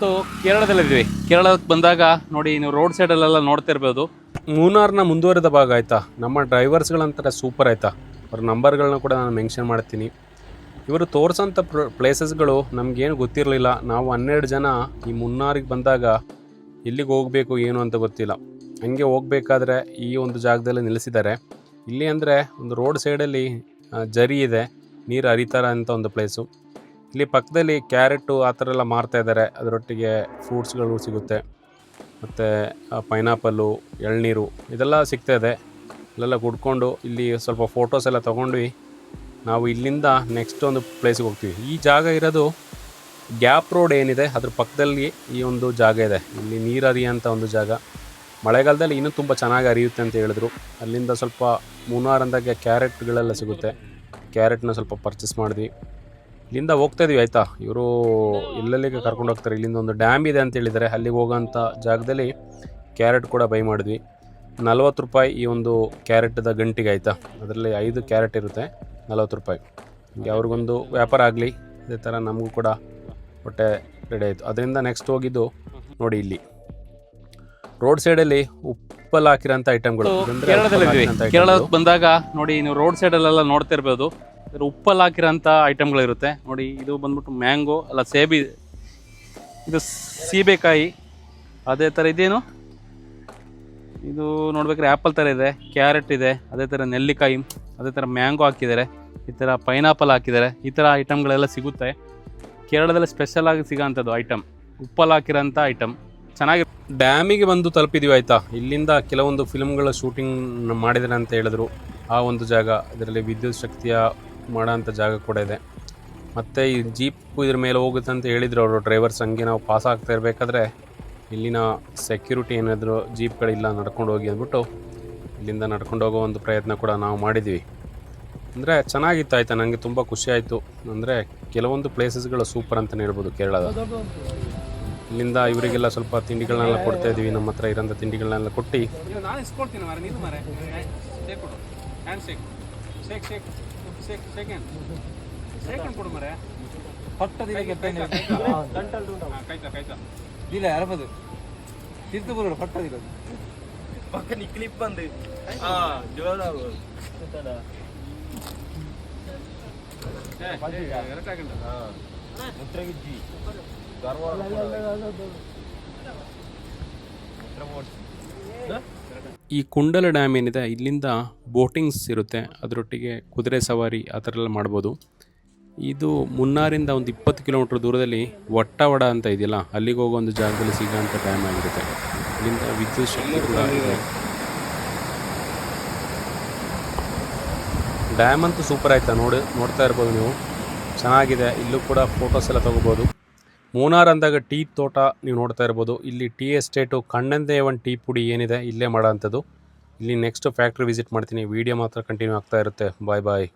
ಇವತ್ತು ಕೇರಳದಲ್ಲಿದ್ದೀವಿ. ಕೇರಳಕ್ಕೆ ಬಂದಾಗ ನೋಡಿ, ನೀವು ರೋಡ್ ಸೈಡಲ್ಲೆಲ್ಲ ನೋಡ್ತಾ ಇರ್ಬೋದು. ಮೂನಾರ್ನ ಮುಂದುವರೆದ ಭಾಗ ಆಯ್ತಾ? ನಮ್ಮ ಡ್ರೈವರ್ಸ್ಗಳಂತಾರೆ ಸೂಪರ್ ಆಯ್ತಾ? ಅವ್ರ ನಂಬರ್ಗಳನ್ನ ಕೂಡ ನಾನು ಮೆನ್ಷನ್ ಮಾಡ್ತೀನಿ. ಇವರು ತೋರಿಸೋಂಥ ಪ್ಲೇಸಸ್ಗಳು ನಮಗೇನು ಗೊತ್ತಿರಲಿಲ್ಲ. ನಾವು ಹನ್ನೆರಡು ಜನ ಈ ಮುನ್ನಾರಿಗೆ ಬಂದಾಗ ಎಲ್ಲಿಗೆ ಹೋಗಬೇಕು, ಏನು ಅಂತ ಗೊತ್ತಿಲ್ಲ. ಹಂಗೆ ಹೋಗಬೇಕಾದ್ರೆ ಈ ಒಂದು ಜಾಗದಲ್ಲಿ ನಿಲ್ಲಿಸಿದ್ದಾರೆ. ಇಲ್ಲಿ ಅಂದರೆ ಒಂದು ರೋಡ್ ಸೈಡಲ್ಲಿ ಜರಿ ಇದೆ. ನೀರು ಹರಿತಾರ ಅಂತ ಒಂದು ಪ್ಲೇಸು ಇಲ್ಲಿ ಪಕ್ಕದಲ್ಲಿ ಕ್ಯಾರೆಟು ಆ ಥರ ಎಲ್ಲ ಮಾರ್ತಾ ಇದ್ದಾರೆ. ಅದರೊಟ್ಟಿಗೆ ಫ್ರೂಟ್ಸ್ಗಳು ಸಿಗುತ್ತೆ. ಮತ್ತು ಪೈನಾಪಲ್ಲು, ಎಳ್ನೀರು ಇದೆಲ್ಲ ಸಿಗ್ತಾ ಇದೆ. ಇಲ್ಲೆಲ್ಲ ಕುಡ್ಕೊಂಡು ಇಲ್ಲಿ ಸ್ವಲ್ಪ ಫೋಟೋಸ್ ಎಲ್ಲ ತೊಗೊಂಡ್ವಿ. ನಾವು ಇಲ್ಲಿಂದ ನೆಕ್ಸ್ಟ್ ಒಂದು ಪ್ಲೇಸಿಗೆ ಹೋಗ್ತೀವಿ. ಈ ಜಾಗ ಇರೋದು ಗ್ಯಾಪ್ ರೋಡ್ ಏನಿದೆ, ಅದ್ರ ಪಕ್ಕದಲ್ಲಿ ಈ ಒಂದು ಜಾಗ ಇದೆ. ಇಲ್ಲಿ ನೀರು ಹರಿಯೋಂಥ ಒಂದು ಜಾಗ. ಮಳೆಗಾಲದಲ್ಲಿ ಇನ್ನೂ ತುಂಬ ಚೆನ್ನಾಗಿ ಹರಿಯುತ್ತೆ ಅಂತ ಹೇಳಿದ್ರು. ಅಲ್ಲಿಂದ ಸ್ವಲ್ಪ ಮೂನಾರ್ ಅಂದಾಗ ಕ್ಯಾರೆಟ್ಗಳೆಲ್ಲ ಸಿಗುತ್ತೆ. ಕ್ಯಾರೆಟ್ನ ಸ್ವಲ್ಪ ಪರ್ಚೇಸ್ ಮಾಡಿದ್ವಿ. ಇಲ್ಲಿಂದ ಹೋಗ್ತಾ ಇದೀವಿ ಆಯಿತಾ? ಇವರು ಎಲ್ಲೆಲ್ಲಿಗೆ ಕರ್ಕೊಂಡು ಹೋಗ್ತಾರೆ? ಇಲ್ಲಿಂದ ಒಂದು ಡ್ಯಾಮ್ ಇದೆ ಅಂತ ಹೇಳಿದರೆ ಅಲ್ಲಿಗೆ ಹೋಗೋಂಥ ಜಾಗದಲ್ಲಿ ಕ್ಯಾರೆಟ್ ಕೂಡ ಬೈ ಮಾಡಿದ್ವಿ. ನಲ್ವತ್ತು ರೂಪಾಯಿ ಈ ಒಂದು ಕ್ಯಾರೆಟ್ದ ಗಂಟಿಗೆ ಆಯಿತಾ? ಅದರಲ್ಲಿ ಐದು ಕ್ಯಾರೆಟ್ ಇರುತ್ತೆ ನಲ್ವತ್ತು ರೂಪಾಯಿ. ಹೀಗೆ ಅವ್ರಿಗೊಂದು ವ್ಯಾಪಾರ ಆಗಲಿ ಅದೇ ಥರ ನಮಗೂ ಕೂಡ ಹೊಟ್ಟೆ ರೆಡಿ ಆಯಿತು. ಅದರಿಂದ ನೆಕ್ಸ್ಟ್ ಹೋಗಿದ್ದು ನೋಡಿ ಇಲ್ಲಿ. ರೋಡ್ ಸೈಡಲ್ಲಿ ಉಪ್ಪಲ್ಲಿ ಹಾಕಿರೋಂಥ ಐಟಮ್ಗಳು ಕೇರಳದಲ್ಲಿ ಕೇರಳಕ್ಕೆ ಬಂದಾಗ ನೋಡಿ ನೀವು ರೋಡ್ ಸೈಡಲ್ಲೆಲ್ಲ ನೋಡ್ತಾ ಇರ್ಬೋದು ಇದ್ರ ಉಪ್ಪಲ್ಲಿ ಹಾಕಿರೋಂಥ ಐಟಮ್ಗಳಿರುತ್ತೆ. ನೋಡಿ, ಇದು ಬಂದ್ಬಿಟ್ಟು ಮ್ಯಾಂಗೋ, ಅಲ್ಲ ಸೇಬಿ. ಇದು ಸೀಬೆಕಾಯಿ. ಅದೇ ಥರ ಇದೇನು? ಇದು ನೋಡ್ಬೇಕಾದ್ರೆ ಆ್ಯಪಲ್ ಥರ ಇದೆ, ಕ್ಯಾರೆಟ್ ಇದೆ, ಅದೇ ಥರ ನೆಲ್ಲಿಕಾಯಿ, ಅದೇ ಥರ ಮ್ಯಾಂಗೋ ಹಾಕಿದ್ದಾರೆ. ಈ ಥರ ಪೈನಾಪಲ್ ಹಾಕಿದ್ದಾರೆ. ಈ ಥರ ಐಟಮ್ಗಳೆಲ್ಲ ಸಿಗುತ್ತೆ. ಕೇರಳದಲ್ಲಿ ಸ್ಪೆಷಲ್ ಆಗಿ ಸಿಗೋಂಥದ್ದು ಐಟಮ್. ಉಪ್ಪಲ್ಲಿ ಹಾಕಿರೋಂಥ ಐಟಮ್. ಚೆನ್ನಾಗಿ ಡ್ಯಾಮಿಗೆ ಬಂದು ತಲುಪಿದೀವಿ ಆಯಿತಾ? ಇಲ್ಲಿಂದ ಕೆಲವೊಂದು ಫಿಲ್ಮ್ಗಳ ಶೂಟಿಂಗ್ ಮಾಡಿದ್ದಾರೆ ಅಂತ ಹೇಳಿದ್ರು. ಆ ಒಂದು ಜಾಗ, ಇದರಲ್ಲಿ ವಿದ್ಯುತ್ ಶಕ್ತಿಯ ಮಾಡೋಂಥ ಜಾಗ ಕೂಡ ಇದೆ. ಮತ್ತು ಈ ಜೀಪ್ ಇದ್ರ ಮೇಲೆ ಹೋಗುತ್ತೆ ಅಂತ ಹೇಳಿದ್ರು ಅವರು ಡ್ರೈವರ್ಸ್ ಹಂಗೆ ನಾವು ಪಾಸ್ ಆಗ್ತಾ ಇರಬೇಕಾದ್ರೆ ಇಲ್ಲಿನ ಸೆಕ್ಯೂರಿಟಿ ಏನಾದರೂ ಜೀಪ್ಗಳಿಲ್ಲ ನಡ್ಕೊಂಡು ಹೋಗಿ ಅಂದ್ಬಿಟ್ಟು ಇಲ್ಲಿಂದ ನಡ್ಕೊಂಡು ಹೋಗೋ ಒಂದು ಪ್ರಯತ್ನ ಕೂಡ ನಾವು ಮಾಡಿದ್ವಿ. ಅಂದರೆ ಚೆನ್ನಾಗಿತ್ತು ಆಯ್ತಾ ನನಗೆ ತುಂಬ ಖುಷಿ ಆಯಿತು. ಅಂದರೆ ಕೆಲವೊಂದು ಪ್ಲೇಸಸ್ಗಳು ಸೂಪರ್ ಅಂತಲೇ ಹೇಳ್ಬೋದು ಕೇರಳದ. ಇಲ್ಲಿಂದ ಇವರಿಗೆಲ್ಲ ಸ್ವಲ್ಪ ತಿಂಡಿಗಳನ್ನೆಲ್ಲ ಕೊಡ್ತಾ ಇದ್ದೀವಿ ನಮ್ಮ ಹತ್ರ ಇರೋಂಥ ತಿಂಡಿಗಳನ್ನೆಲ್ಲ ಕೊಟ್ಟು. ಸೆಕೆಂಡ್ ಶೇಕ್ ಕೊಡು ಮರೆ ಮಾರೆ ಪಟ್ಟದಿಲ್ಲ ಕಾಯ್ತಾ ಕಾಯ್ತಾ ಇಲ್ಲ ಅರಬದು ತಿರ್ತು ಬರೋಡು ಪಟ್ಟದಿಲ್ಲ ಪಕ್ಕನಿ ಕ್ಲಿಪ್ ಬಂದು. ಆ ಜೋರಾಗು ಮುತ್ರಗಿಜ್ಜಿ ಧಾರವಾಡ ಈ ಕುಂಡಲ ಡ್ಯಾಮ್ ಏನಿದೆ, ಇಲ್ಲಿಂದ ಬೋಟಿಂಗ್ಸ್ ಇರುತ್ತೆ. ಅದರೊಟ್ಟಿಗೆ ಕುದುರೆ ಸವಾರಿ ಆ ಥರ ಎಲ್ಲ ಮಾಡ್ಬೋದು. ಇದು ಮುನ್ನಾರಿಂದ ಒಂದು ಇಪ್ಪತ್ತು ಕಿಲೋಮೀಟ್ರ್ ದೂರದಲ್ಲಿ ವಟ್ಟವಡ ಅಂತ ಇದೆಯಲ್ಲ, ಅಲ್ಲಿಗೆ ಹೋಗೋ ಒಂದು ಜಾಗದಲ್ಲಿ ಸಿಗೋಂಥ ಡ್ಯಾಮ್ ಆಗಿರುತ್ತೆ. ಇಲ್ಲಿಂದ ವಿದ್ಯುತ್ ಶಕ್ತಿ ಕೂಡ ಡ್ಯಾಮ್ ಅಂತೂ ಸೂಪರ್ ಆಯ್ತಾ? ನೋಡಿ, ನೋಡ್ತಾ ಇರ್ಬೋದು ನೀವು. ಚೆನ್ನಾಗಿದೆ. ಇಲ್ಲೂ ಕೂಡ ಫೋಟೋಸ್ ಎಲ್ಲ ತೊಗೋಬೋದು. ಮೂನಾರ್ ಅಂದಾಗ ಟೀ ತೋಟ ನೀವು ನೋಡ್ತಾ ಇರ್ಬೋದು. ಇಲ್ಲಿ ಟೀ ಎಸ್ಟೇಟು ಕಣ್ಣಂದೇವನ್ ಟೀ ಪುಡಿ ಏನಿದೆ ಇಲ್ಲೇ ಮಾಡೋ ಅಂಥದ್ದು. ಇಲ್ಲಿ ನೆಕ್ಸ್ಟ್ ಫ್ಯಾಕ್ಟ್ರಿ ವಿಸಿಟ್ ಮಾಡ್ತೀನಿ. ವಿಡಿಯೋ ಮಾತ್ರ ಕಂಟಿನ್ಯೂ ಆಗ್ತಾ ಇರುತ್ತೆ. ಬಾಯ್ ಬಾಯ್.